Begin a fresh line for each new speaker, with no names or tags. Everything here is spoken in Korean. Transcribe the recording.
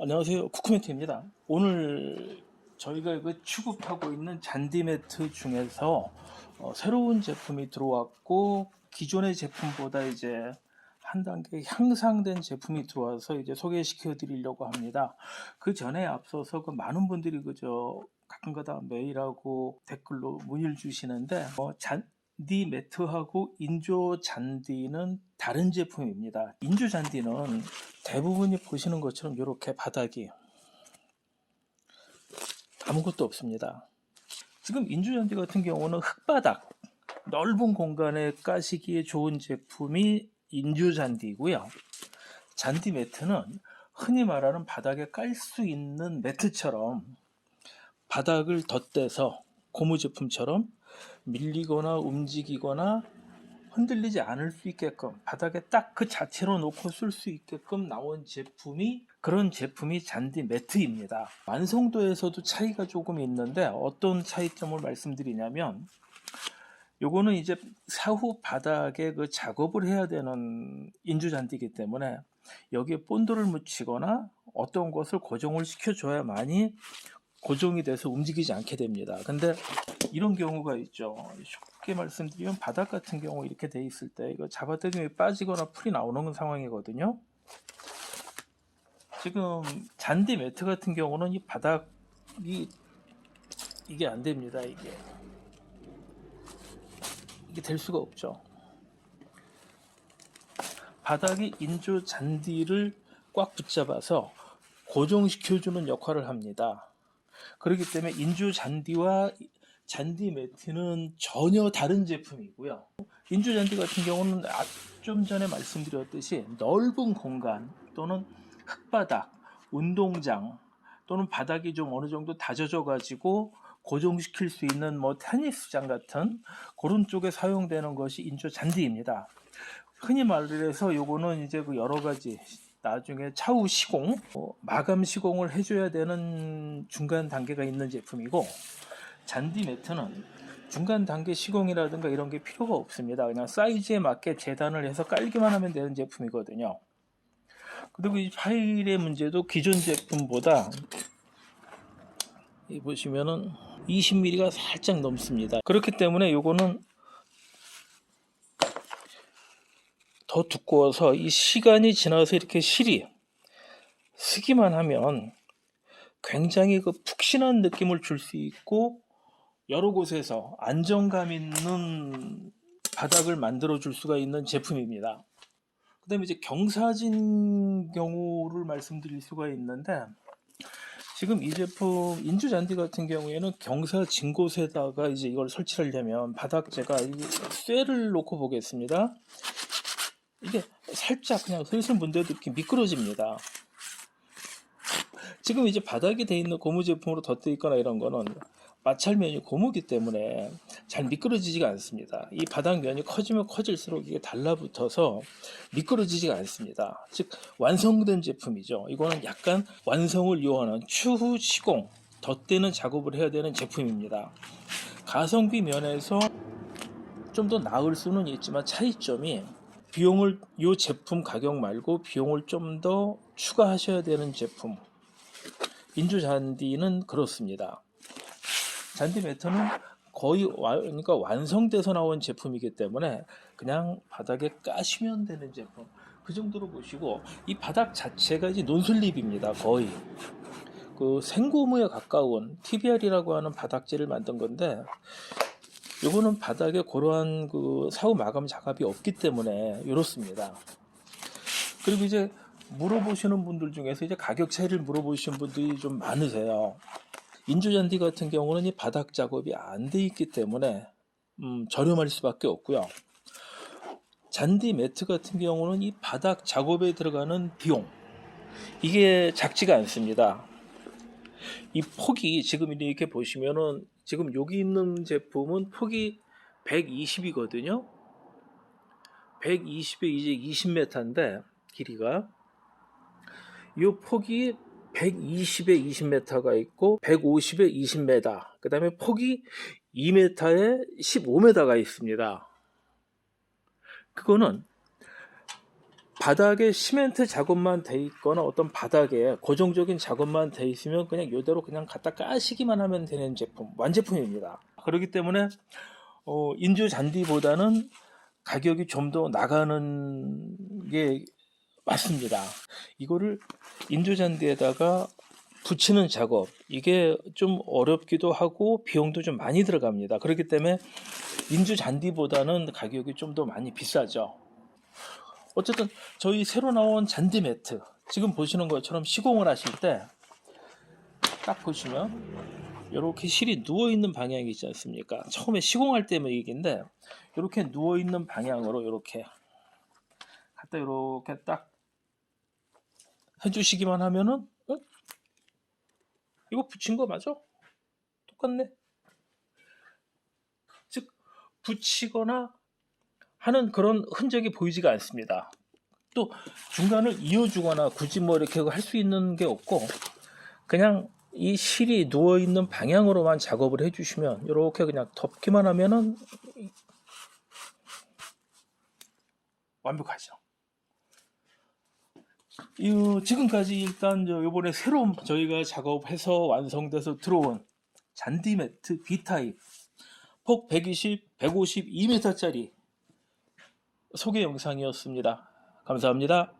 안녕하세요. 쿠쿠멘트입니다. 오늘 저희가 그 취급하고 있는 잔디 매트 중에서 어, 새로운 제품이 들어왔고 기존의 제품보다 이제 한 단계 향상된 제품이 들어와서 이제 소개시켜 드리려고 합니다. 그 전에 앞서서 그 많은 분들이 그저 가끔가다 메일하고 댓글로 문의를 주시는데 어, 잔 디 매트하고 인조 잔디는 다른 제품입니다. 인조 잔디는 대부분이 보시는 것처럼 이렇게 바닥이 아무것도 없습니다. 지금 인조 잔디 같은 경우는 흙바닥, 넓은 공간에 까시기에 좋은 제품이 인조 잔디고요. 잔디 매트는 흔히 말하는 바닥에 깔 수 있는 매트처럼 바닥을 덧대서 고무 제품처럼 밀리거나 움직이거나 흔들리지 않을 수 있게끔 바닥에 딱 그 자체로 놓고 쓸 수 있게끔 나온 제품이 그런 제품이 잔디 매트입니다. 완성도에서도 차이가 조금 있는데 어떤 차이점을 말씀드리냐면 요거는 이제 사후 바닥에 그 작업을 해야 되는 인조 잔디이기 때문에 여기에 본드를 묻히거나 어떤 것을 고정을 시켜줘야만이 고정이 돼서 움직이지 않게 됩니다. 근데 이런 경우가 있죠. 쉽게 말씀드리면 바닥 같은 경우 이렇게 돼 있을 때 이거 잡아당김이 빠지거나 풀이 나오는 상황이거든요. 지금 잔디 매트 같은 경우는 이 바닥이 이게 안 됩니다. 이게 이게 될 수가 없죠. 바닥이 인조 잔디를 꽉 붙잡아서 고정시켜주는 역할을 합니다. 그렇기 때문에 인조 잔디와 잔디 매트는 전혀 다른 제품이고요. 인조 잔디 같은 경우는 아- 좀 전에 말씀드렸듯이 넓은 공간 또는 흙바닥, 운동장 또는 바닥이 좀 어느 정도 다져져 가지고 고정시킬 수 있는 뭐 테니스장 같은 그런 쪽에 사용되는 것이 인조 잔디입니다. 흔히 말해서 요거는 이제 그 여러 가지 나중에 차후 시공, 어, 마감 시공을 해줘야 되는 중간 단계가 있는 제품이고 잔디 매트는 중간 단계 시공이라든가 이런 게 필요가 없습니다. 그냥 사이즈에 맞게 재단을 해서 깔기만 하면 되는 제품이거든요. 그리고 이 파일의 문제도 기존 제품보다 이 보시면은 20mm가 살짝 넘습니다. 그렇기 때문에 요거는 더 두꺼워서 이 시간이 지나서 이렇게 실이 쓰기만 하면 굉장히 그 푹신한 느낌을 줄 수 있고 여러 곳에서 안정감 있는 바닥을 만들어 줄 수가 있는 제품입니다. 그 다음에 이제 경사진 경우를 말씀드릴 수가 있는데 지금 이 제품 인조 잔디 같은 경우에는 경사진 곳에다가 이제 이걸 설치하려면 바닥 제가 이 쇠를 놓고 보겠습니다. 이게 살짝 그냥 슬슬 문대도 이렇게 미끄러집니다. 지금 이제 바닥에 돼 있는 고무 제품으로 덧대 있거나 이런 거는 마찰면이 고무기 때문에 잘 미끄러지지가 않습니다. 이 바닥면이 커지면 커질수록 이게 달라붙어서 미끄러지지가 않습니다. 즉 완성된 제품이죠. 이거는 약간 완성을 요하는 추후 시공, 덧대는 작업을 해야 되는 제품입니다. 가성비 면에서 좀 더 나을 수는 있지만 차이점이 비용을 이 제품 가격 말고 비용을 좀 더 추가하셔야 되는 제품. 인조 잔디는 그렇습니다. 잔디 매트는 거의 와, 그러니까 완성돼서 나온 제품이기 때문에 그냥 바닥에 까시면 되는 제품. 그 정도로 보시고 이 바닥 자체가 이제 논슬립입니다. 거의 그 생고무에 가까운 TBR이라고 하는 바닥재를 만든 건데 요거는 바닥에 그러한 그 사후 마감 작업이 없기 때문에 이렇습니다. 그리고 이제 물어보시는 분들 중에서 이제 가격 차이를 물어보시는 분들이 좀 많으세요. 인조잔디 같은 경우는 이 바닥 작업이 안 돼 있기 때문에 음, 저렴할 수밖에 없고요. 잔디 매트 같은 경우는 이 바닥 작업에 들어가는 비용 이게 작지가 않습니다. 이 폭이 지금 이렇게 보시면은 지금 여기 있는 제품은 폭이 120이거든요. 120에 이제 20m인데 길이가 이 폭이 120에 20m가 있고 150에 20m 그 다음에 폭이 2m에 15m가 있습니다. 그거는 바닥에 시멘트 작업만 돼 있거나 어떤 바닥에 고정적인 작업만 돼 있으면 그냥 이대로 그냥 갖다 까시기만 하면 되는 제품 완제품입니다. 그렇기 때문에 어, 인조 잔디보다는 가격이 좀 더 나가는 게 맞습니다. 이거를 인조 잔디에다가 붙이는 작업 이게 좀 어렵기도 하고 비용도 좀 많이 들어갑니다. 그렇기 때문에 인조 잔디보다는 가격이 좀 더 많이 비싸죠. 어쨌든 저희 새로 나온 잔디 매트 지금 보시는 것처럼 시공을 하실 때 딱 보시면 이렇게 실이 누워 있는 방향이 있지 않습니까? 처음에 시공할 때면 얘기인데 이렇게 누워 있는 방향으로 이렇게 갖다 이렇게 딱 해주시기만 하면은 어? 이거 붙인 거 맞아? 똑같네. 즉 붙이거나 하는 그런 흔적이 보이지가 않습니다. 또 중간을 이어주거나 굳이 뭐 이렇게 할 수 있는 게 없고 그냥 이 실이 누워 있는 방향으로만 작업을 해주시면 이렇게 그냥 덮기만 하면은 완벽하죠. 이 지금까지 일단 저 요번에 새로 저희가 작업해서 완성돼서 들어온 잔디 매트 B 타입 폭 120, 152m짜리 소개 영상이었습니다. 감사합니다.